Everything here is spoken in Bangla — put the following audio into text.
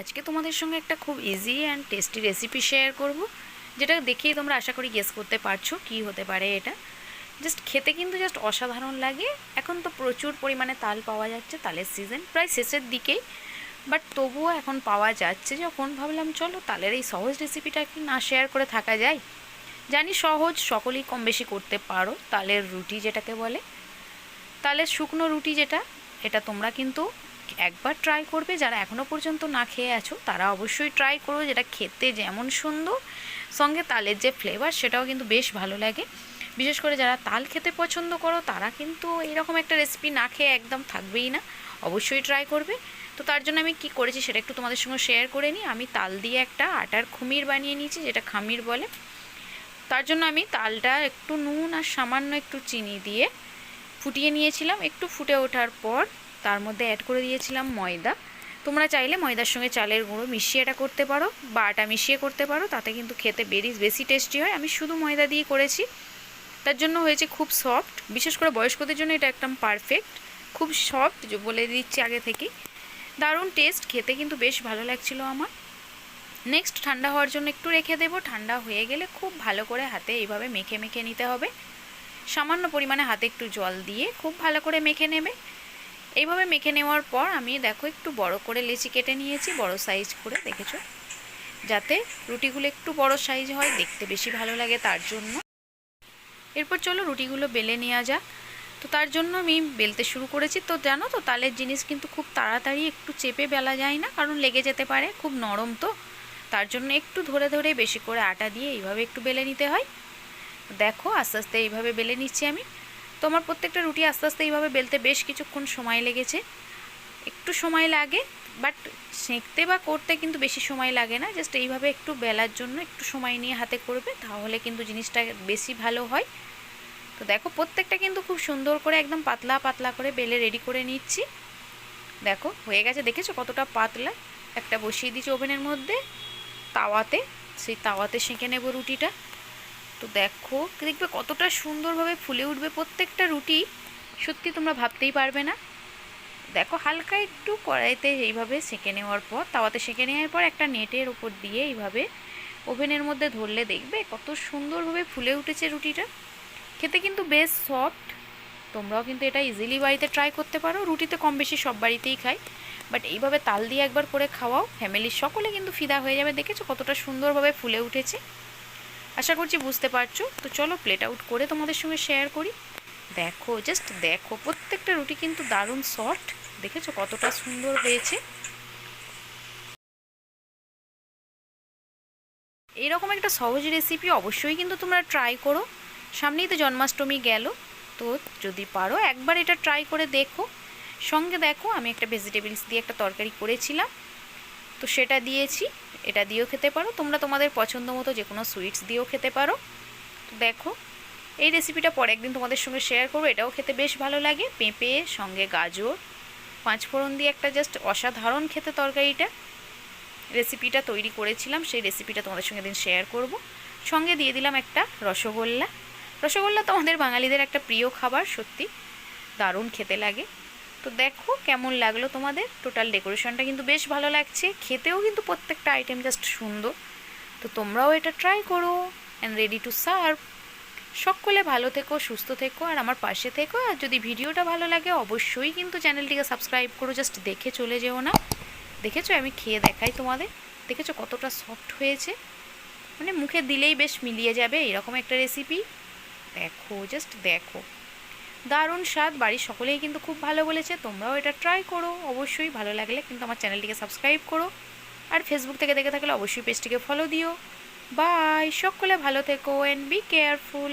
আজকে তোমাদের সঙ্গে একটা খুব easy and tasty recipe share করব, যেটা দেখেই তোমরা আশা করি গেস করতে পারছ কি হতে পারে এটা। জাস্ট খেতে কিন্তু জাস্ট অসাধারণ লাগে। এখন তো প্রচুর পরিমাণে তাল পাওয়া যাচ্ছে, তালের সিজন প্রায় শেষের দিকেই। বাট তবুও এখন পাওয়া যাচ্ছে, যখন ভাবলাম চলো তালের এই সহজ রেসিপিটা কি না শেয়ার করে থাকা যায়। জানি সহজ, সকলেই কম বেশি করতে পারো, তালের রুটি যেটাকে বলে। তালের শুকনো রুটি যেটা, এটা তোমরা কিন্তু একবার ট্রাই করবে, যারা এখনও পর্যন্ত না খেয়ে আছো, তারা অবশ্যই ট্রাই করো যেটা খেতে যেমন সুন্দর। সঙ্গে তালের যে ফ্লেভার সেটাও কিন্তু বেশ ভালো লাগে। বিশেষ করে যারা তাল খেতে পছন্দ করো, তারা কিন্তু এরকম একটা রেসিপি না খেয়ে একদম থাকবেই না। অবশ্যই ট্রাই করবে। তো তার জন্য আমি কি করেছি সেটা একটু তোমাদের সঙ্গে শেয়ার করে নিই। আমি তাল দিয়ে একটা আটার খুমির বানিয়ে নিয়েছি, যেটা খামির বলে। তার জন্য আমি তালটা একটু নুন আর সামান্য একটু চিনি দিয়ে ফুটিয়ে নিয়েছিলাম। একটু ফুটে ওঠার পর তার মধ্যে অ্যাড করে দিয়েছিলাম ময়দা। তোমরা চাইলে ময়দার সঙ্গে চালের গুঁড়ো মিশিয়ে এটা করতে পারো, বা আটা মিশিয়ে করতে পারো, তাতে কিন্তু খেতে বেরি বেশি টেস্টি হয়। আমি শুধু ময়দা দিয়ে করেছি। তার জন্য হয়েছে খুব সফট বিশেষ করে বয়স্কদের জন্য এটা একদম পারফেক্ট খুব সফট বলে দিচ্ছি আগে থেকে দারুণ টেস্ট খেতে কিন্তু বেশ ভালো লাগছিল আমার। নেক্সট ঠান্ডা হওয়ার জন্য একটু রেখে দেবো। ঠান্ডা হয়ে গেলে খুব ভালো করে হাতে এইভাবে মেখে মেখে নিতে হবে। সামান্য পরিমাণে হাতে একটু জল দিয়ে খুব ভালো করে মেখে নেবে। এইভাবে মেখে নেওয়ার পর আমি দেখো একটু বড় করে লেচি কেটে নিয়েছি, বড় সাইজ করে, দেখেছ? যাতে রুটিগুলো একটু বড় সাইজ হয়, দেখতে বেশি ভালো লাগে তার জন্য। এরপর চলো রুটিগুলো বেলে নেওয়া যাক। তো তার জন্য আমি বেলতে শুরু করেছি। তো জানো তো, তালের জিনিস কিন্তু খুব তাড়াতাড়ি একটু চেপে বেলা যায় না, কারণ লেগে যেতে পারে, খুব নরম তো। তার জন্য একটু ধরে ধরে বেশি করে আটা দিয়ে এইভাবে একটু বেলে নিতে হয়। দেখো, আস্তে আস্তে এইভাবে বেলে নিচ্ছি আমি। তো আমার প্রত্যেকটা রুটি আস্তে আস্তে এইভাবে বেলতে বেশ কিছুক্ষণ সময় লেগেছে। একটু সময় লাগে বাট সেঁকতে বা করতে কিন্তু বেশি সময় লাগে না। জাস্ট এইভাবে একটু বেলার জন্য একটু সময় নিয়ে হাতে করবে, তাহলে কিন্তু জিনিসটা বেশি ভালো হয়। তো দেখো, প্রত্যেকটা কিন্তু খুব সুন্দর করে একদম পাতলা পাতলা করে বেলে রেডি করে নিচ্ছি। দেখো, হয়ে গেছে। দেখেছ কতটা পাতলা? একটা বসিয়ে দিচ্ছি ওভেনের মধ্যে, তাওয়াতে, সেই তাওয়াতে সেঁকে নেব রুটিটা। তো দেখো, দেখবে কতটা সুন্দরভাবে ফুলে উঠবে প্রত্যেকটা রুটি। সত্যি তোমরা ভাবতেই পারবে না। দেখো, হালকা একটু কড়াইতে এইভাবে সেঁকে নেওয়ার পর, তাওয়াতে সেঁকে নেওয়ার পর একটা নেটের ওপর দিয়ে এইভাবে ওভেনের মধ্যে ধরলে দেখবে কত সুন্দরভাবে ফুলে উঠেছে রুটিটা। খেতে কিন্তু বেশ সফট তোমরাও কিন্তু এটা ইজিলি বাড়িতে ট্রাই করতে পারো। রুটিতে কম বেশি সব বাড়িতেই খাই। বাট এইভাবে তাল দিয়ে একবার করে খাওয়াও ফ্যামিলির সকলে কিন্তু ফিদা হয়ে যাবে। দেখেছ কতটা সুন্দরভাবে ফুলে উঠেছে। আশা করছি বুঝতে পারছ। তো চলো প্লেট আউট করে তোমাদের সঙ্গে শেয়ার করি। দেখো জাস্ট দেখো, প্রত্যেকটা রুটি কিন্তু দারুণ সফট দেখেছ কতটা সুন্দর হয়েছে? এইরকম একটা সহজ রেসিপি অবশ্যই কিন্তু তোমরা ট্রাই করো। সামনেই তো জন্মাষ্টমী গেল, তো যদি পারো একবার এটা ট্রাই করে দেখো। সঙ্গে দেখো, আমি একটা ভেজিটেবলস দিয়ে একটা তরকারি করেছিলাম। তো সেটা দিয়েছি, এটা দিয়েও খেতে পারো। তোমরা তোমাদের পছন্দ মতো যে কোনো সুইটস দিয়েও খেতে পারো। তো দেখো, এই রেসিপিটা পরে একদিন তোমাদের সঙ্গে শেয়ার করব, এটাও খেতে বেশ ভালো লাগে। পেঁপে, সঙ্গে গাজর পাঁচফোড়ন দিয়ে একটা জাস্ট অসাধারণ খেতে তরকারিটা। রেসিপিটা তৈরি করেছিলাম, সেই রেসিপিটা তোমাদের সঙ্গে দিন শেয়ার করব। সঙ্গে দিয়ে দিলাম একটা রসগোল্লা। রসগোল্লা তো আমাদের বাঙালিদের একটা প্রিয় খাবার, সত্যি। দারুণ খেতে লাগে। তো দেখো কেমন লাগল তোমাদের। টোটাল ডেকোরেশনটা কিন্তু বেশ ভালো লাগছে। খেতেও কিন্তু প্রত্যেকটা আইটেম জাস্ট সুন্দর। তো তোমরাও এটা ট্রাই করো অ্যান্ড রেডি টু সার্ভ সকলে ভালো থেকো, সুস্থ থেকো, আর আমার পাশে থেকো। আর যদি ভিডিওটা ভালো লাগে, অবশ্যই কিন্তু চ্যানেলটিকে সাবস্ক্রাইব করো। জাস্ট দেখে চলে যেও না। দেখেছ? আমি খেয়ে দেখাই তোমাদের। দেখেছ কতটা সফট হয়েছে? মানে মুখে দিলেই বেশ মিলিয়ে যাবে, এরকম একটা রেসিপি দেখো জাস্ট দেখো। দারুণ স্বাদ, বাড়ির সকলেই কিন্তু খুব ভালো বলেছে, তোমরাও এটা ট্রাই করো, অবশ্যই ভালো লাগলে কিন্তু আমার চ্যানেলটিকে সাবস্ক্রাইব করো। আর ফেসবুক থেকে দেখে থাকলে অবশ্যই পেজটিকে ফলো দিও। বাই সকলে ভালো থেকো অ্যান্ড বি কেয়ারফুল